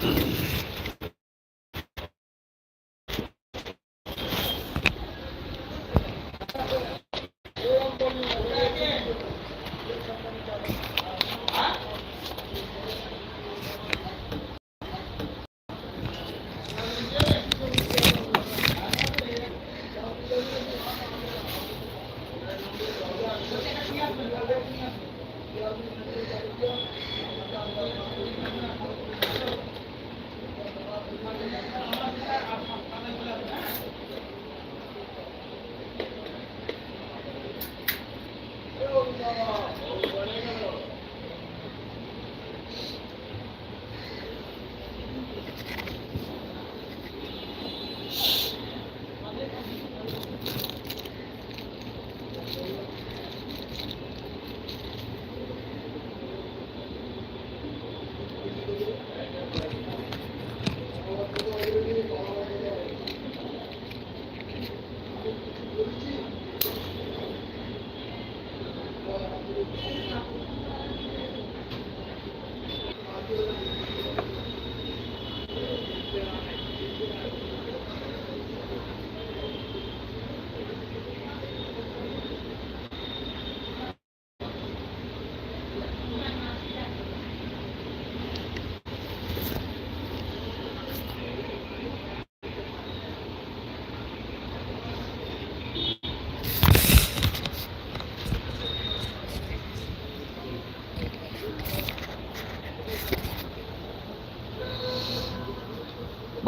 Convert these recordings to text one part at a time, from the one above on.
嗯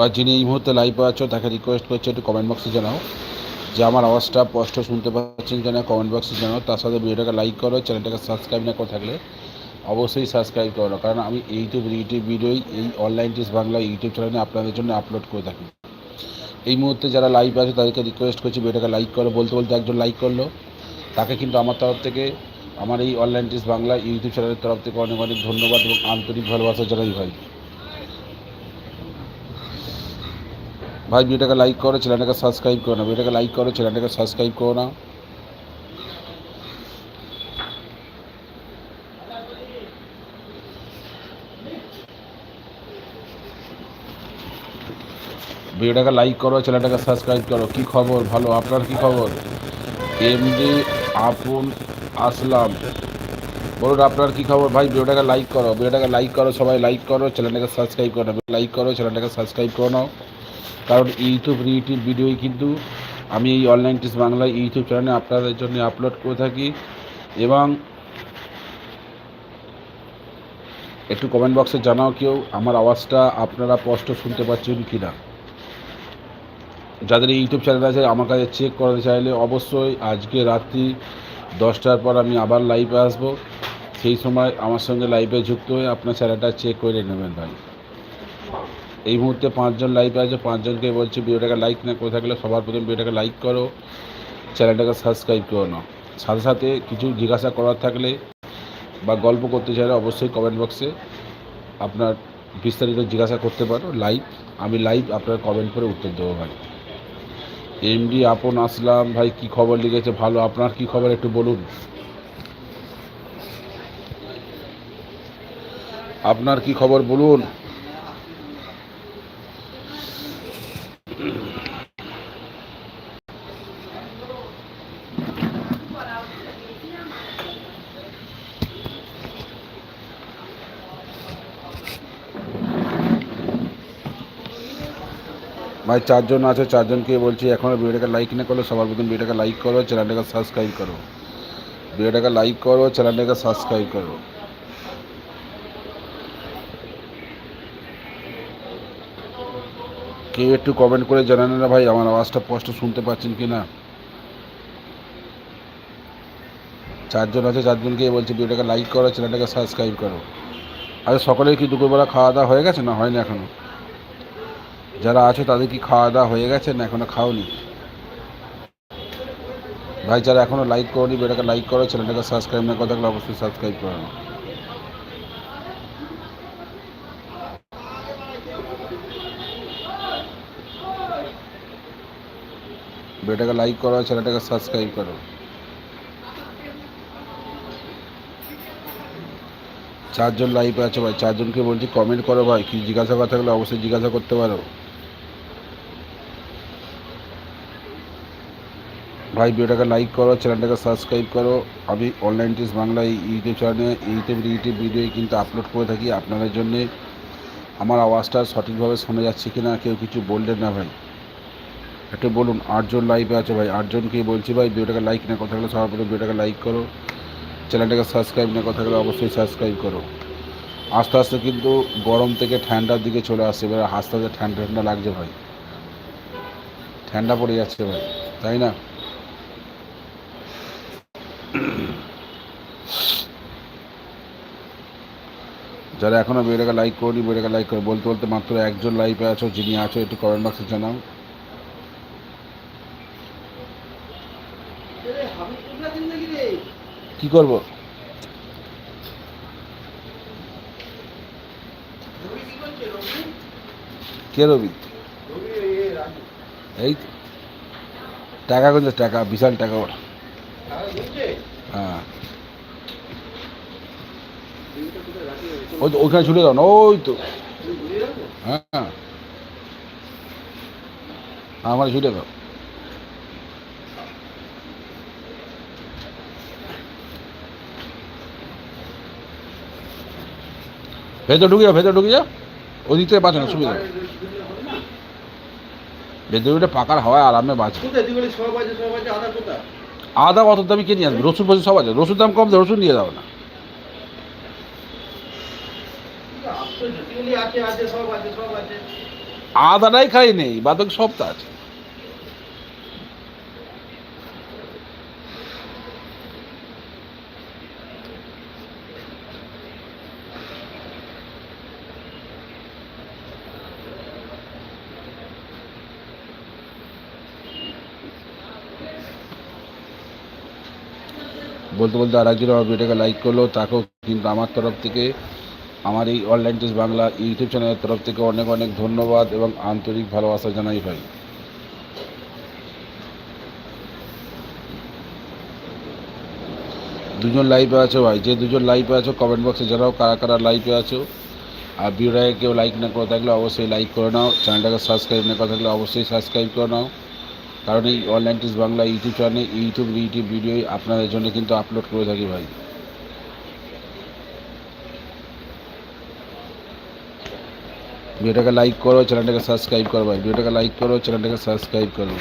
বা যিনি এই মুহূর্তে লাইভে আছো, তাকে রিকোয়েস্ট করছি একটু কমেন্ট বক্সে জানাও। যে আমার আওয়াজটা স্পষ্ট শুনতে পাচ্ছেন কিনা কমেন্ট বক্সে জানাও। তার সাথে ভিডিওটাকে লাইক করো চ্যানেলটাকে সাবস্ক্রাইব না করে থাকলে অবশ্যই সাবস্ক্রাইব করো। কারণ আমি ইউটিউব ইউটিউব ভিডিওই এই অনলাইন টিস বাংলা ইউটিউব চ্যানেলে আপনাদের জন্য আপলোড করে থাকি। এই মুহূর্তে যারা লাইভ আছে, তাদেরকে রিকোয়েস্ট করছি ভিডিওটাকে লাইক করো। বলতে বলতে একজন লাইক করল। তাকে কিন্তু আমার তরফ থেকে, আমার এই অনলাইন টিস বাংলা ইউটিউব চ্যানেলের তরফ থেকে অনেক অনেক ধন্যবাদ এবং আন্তরিক ভালোবাসা জানাই ভাই। ভাই, ভিডিওটাকে লাইক করো, চ্যানেলটাকে সাবস্ক্রাইব করো না। ভিডিওটাকে লাইক করো, চ্যানেলটাকে সাবস্ক্রাইব করো না। ভিডিওটাকে লাইক করো, চ্যানেলটাকে সাবস্ক্রাইব করো। কি খবর? ভালো? আপনার কি খবর? এমডি আপন আসলাম। বলুন, আপনার কি খবর? ভাই, ভিডিওটাকে লাইক করো। ভিডিওটাকে লাইক করো, সবাই লাইক করো, চ্যানেলটাকে সাবস্ক্রাইব করো লাইক করো, চ্যানেলটাকে সাবস্ক্রাইব করো নাও কারণ ইউটিউব ইউটিউব ভিডিওই কিন্তু আমি এই অনলাইন টিস বাংলা ইউটিউব চ্যানেলে আপনাদের জন্য আপলোড করে থাকি এবং একটু কমেন্ট বক্সে জানাও কেউ আমার আওয়াজটা আপনারা স্পষ্ট শুনতে পাচ্ছেন কি না যাদের ইউটিউব চ্যানেল আছে, আমার কাছে চেক করাতে চাইলে অবশ্যই আজকে রাত্রি দশটার পর আমি আবার লাইভে আসব। সেই সময় আমার সঙ্গে লাইভে যুক্ত হয়ে আপনার চ্যানেলটা চেক করে নেবেন ভাই। এই মুহূর্তে পাঁচজন লাইভে আছে, পাঁচজনকে বলছি ভিডিওটাকে লাইক না করে থাকলে সবার প্রথমে ভিডিওটাকে লাইক করো চ্যানেলটাকে সাবস্ক্রাইব করো না। সাথে সাথে কিছু জিজ্ঞাসা করার থাকলে বা গল্প করতে চাইলে অবশ্যই কমেন্ট বক্সে আপনার বিস্তারিত জিজ্ঞাসা করতে পারো। লাইভ আমি লাইভ আপনার কমেন্ট করে উত্তর দেবো ভাই। এমডি আপন আসলাম। ভাই, কি খবর লিখেছে? ভালো। আপনার কি খবর একটু বলুন। আপনার কি খবর বলুন? ভাই, চারজন আছে, চারজনকে বলছি এখনও ভিডিওটাকে লাইক না করলে সবার প্রথম ভিডিওটাকে লাইক করো চ্যানেলটাকে সাবস্ক্রাইব করো। ভিডিওটাকে লাইক করো চ্যানেলটাকে সাবস্ক্রাইব করো। কেউ একটু কমেন্ট করে জানান না ভাই, আমার আওয়াজটা স্পষ্ট শুনতে পাচ্ছেন কি না চারজন আছে, চারজনকে বলছি, ভিডিওটাকে লাইক করো চ্যানেলটাকে সাবস্ক্রাইব করো। আচ্ছা সকলের কি দুপুরবেলা খাওয়া দাওয়া হয়ে গেছে? না, হয়নি এখনও। যারা আছে তাদের কি খাওয়া দাওয়া হয়ে গেছে? না, এখনও খাওনি। ভাই, যারা এখনও লাইক করনি, বেটাকে লাইক করো, চ্যানেলটাকে সাবস্ক্রাইব না করে অবশ্যই সাবস্ক্রাইব করো বেটাকে লাইক করো, চ্যানেলটাকে সাবস্ক্রাইব করো। চারজন লাইভে আছে ভাই, চারজনকে বলছি কমেন্ট করো ভাই, কি জিজ্ঞাসা করা থাকলে অবশ্যই জিজ্ঞাসা করতে পারো। ভাই, ভিডিওটাকে লাইক করো চ্যানেলটাকে সাবস্ক্রাইব করো। আমি অনলাইন টিস বাংলা ইউটিউব চ্যানেলে ইউটিউব ইউটিউব ভিডিও কিন্তু আপলোড করে থাকি আপনাদের জন্যে। আমার আওয়াজটা সঠিকভাবে শোনা যাচ্ছে কি না কেউ কিছু বললেন না ভাই। একটু বলুন, আটজন লাইভে আছে ভাই আটজনকে বলছি ভাই, ভিডিওটাকে লাইক না কথা থাকলে সবার প্রথমে ভিডিওটাকে লাইক করো। চ্যানেলটাকে সাবস্ক্রাইব না কথা থাকলে অবশ্যই সাবস্ক্রাইব করো। আস্তে আস্তে কিন্তু গরম থেকে ঠান্ডার দিকে চলে আসছে, এবার আস্তে আস্তে ঠান্ডা ঠান্ডা লাগছে ভাই। ঠান্ডা পড়ে যাচ্ছে ভাই, তাই না? যারা এখনও ভিডিওটাকে লাইক করি ভিডিওটাকে লাইক করে। বলতে বলতে মাত্র একজন লাইভে আছো, যিনি আছো, একটু কমেন্ট বক্সে জানাও। কি করব? কে রবি? এই। টাকা কিন্তু টাকা, বিশাল টাকা ওর হ্যাঁ। ওই তো, ওইখানে ছুটে দাও না, ওই তো। হ্যাঁ আমার ছুটে দাও। ভেতর ঢুকে যাও ভেতর ঢুকে যাও। ওই দিক থেকে বাঁচো না সুবিধা ভেতরে উঠে পাকার হাওয়ায় আরামে আছে আদা অত দামি কে নিয়ে আসবে? রসুন ফসুন সব আছে। রসুন দাম কম রসুন নিয়ে দাও না। আদাটাই খাই নেই বাদক সব তো আছে। বলতে বলতে আর একজন আমার ভিডিওটাকে লাইক করল, তাকেও কিন্তু আমার তরফ থেকে, আমার এই অনলাইন টেস্ট বাংলা ইউটিউব চ্যানেলের তরফ থেকে অনেক অনেক ধন্যবাদ এবং আন্তরিক ভালোবাসা জানাই ভাই। দুজন লাইভে আছো ভাই, যে দুজন লাইভে আছো কমেন্ট বক্সে জানাও কারা কারা লাইভে আছো। আর ভিডিওটাকে কেউ লাইক না করে থাকলে অবশ্যই লাইক করে নাও চ্যানেলটাকে সাবস্ক্রাইব না করে থাকলে অবশ্যই সাবস্ক্রাইব করে নাও। কারণ এই online টিস Bangla YouTube channel YouTube YouTube video আপনাদের জন্য কিন্তু আপলোড করে থাকি ভাই। ভিডিওটাকে লাইক করো চ্যানেলটাকে সাবস্ক্রাইব করো ভাই। ভিডিওটাকে লাইক করো চ্যানেলটাকে সাবস্ক্রাইব করো।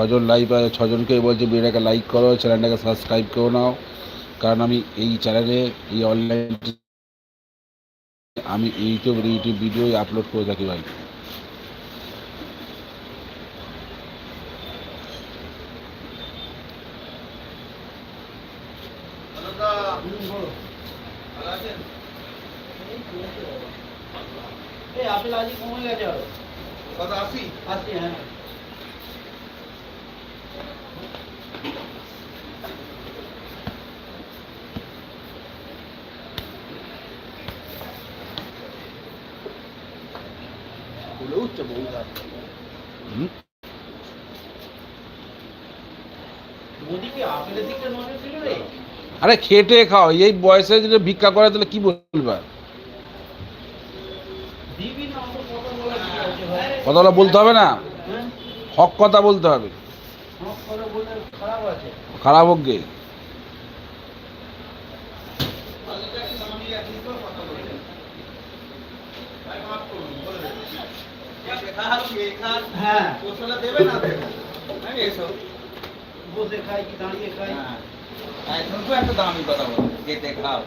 ছজন লাইভ আছে ছজনকেই বলছি ভিডিওটাকে লাইক করো চ্যানেলটাকে সাবস্ক্রাইব করে নাও। কারণ আমি এই চ্যানেলে এই অনলাইন আমি ইউটিউব ইউটিউব ভিডিও আপলোড করে থাকি ভাই। এই আপেল আজকে কমে গেছে আরও। কত আশি? আসছে হ্যাঁ। আরে খেটে খাও, এই বয়সে যদি ভিক্ষা করে তাহলে কি বলবা? কথাগুলো বলতে হবে না? হক কথা বলতে হবে। খারাপ হোক গে হ্যাঁ পোষণা দেবে না দেবে আমি এসো বসে খাই কি দাঁড়িয়ে খাই হ্যাঁ একদম তো একটা দামি কথা বল যে দেখাও